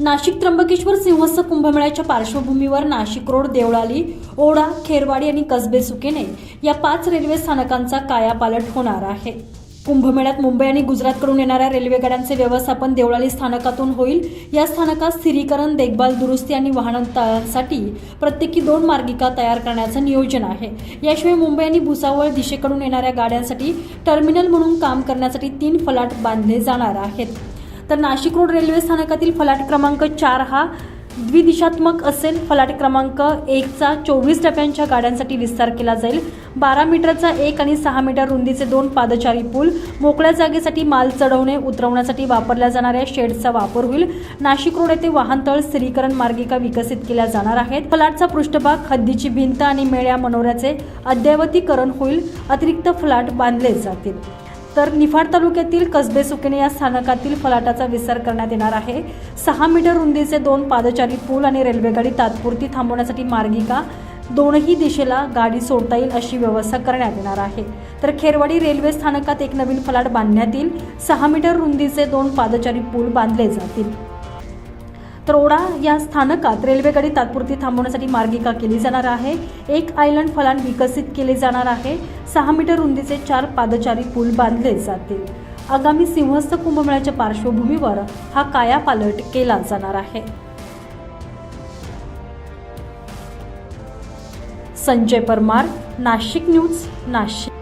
नाशिक त्र्यंबकेश्वर सिंहस्थ कुंभमेळ्याच्या पार्श्वभूमीवर नाशिक रोड देवळाली ओढा खेरवाडी आणि कसबे सुकेने या पाच रेल्वे स्थानकांचा कायापालट होणार आहे. कुंभमेळ्यात मुंबई आणि गुजरातकडून येणाऱ्या रेल्वेगाड्यांचे व्यवस्थापन देवळाली स्थानकातून होईल. या स्थानकात स्थिरीकरण देखभाल दुरुस्ती आणि वाहनांसाठी प्रत्येकी दोन मार्गिका तयार करण्याचं नियोजन आहे. याशिवाय मुंबई आणि भुसावळ दिशेकडून येणाऱ्या गाड्यांसाठी टर्मिनल म्हणून काम करण्यासाठी तीन फलाट बांधले जाणार आहेत. तर नाशिक रोड रेल्वे स्थानकातील फलाट क्रमांक चार हा द्विदिशात्मक असेल. फलाट क्रमांक एकचा चोवीस डब्यांच्या गाड्यांसाठी विस्तार केला जाईल. बारा मीटरचा एक आणि सहा मीटर रुंदीचे दोन पादचारी पूल मोकळ्या जागेसाठी माल चढवणे उतरवण्यासाठी वापरल्या जाणाऱ्या शेडचा वापर होईल. नाशिक रोड येथे वाहनतळ स्थिरीकरण मार्गिका विकसित केल्या जाणार आहेत. फलाटचा पृष्ठभाग हद्दीची भिंत आणि मेळ्या मनोऱ्याचे अद्ययावतीकरण होईल. अतिरिक्त फलाट बांधले जातील. तर निफाड तालुक्यातील कसबे सुकेने या स्थानकातील फलाटाचा विस्तार करण्यात येणार आहे. सहा मीटर रुंदीचे दोन पादचारी पूल आणि रेल्वेगाडी तात्पुरती थांबवण्यासाठी मार्गिका दोनही दिशेला गाडी सोडता येईल अशी व्यवस्था करण्यात येणार आहे. तर खेरवाडी रेल्वे स्थानकात एक नवीन फलाट बांधण्यात येईल. सहा मीटर रुंदीचे दोन पादचारी पूल बांधले जातील. त्रोडा या स्थानकात रेल्वेगाडी तात्पुरती थांबवण्यासाठी मार्गिका केली जाणार आहे. एक आयलंड फलान विकसित केले जाणार आहे. सहा मीटर रुंदीचे चार पादचारी पूल बांधले जातील. आगामी सिंहस्थ कुंभमेळ्याच्या पार्श्वभूमीवर हा कायापालट केला जाणार आहे. संजय परमार नाशिक न्यूज नाशिक.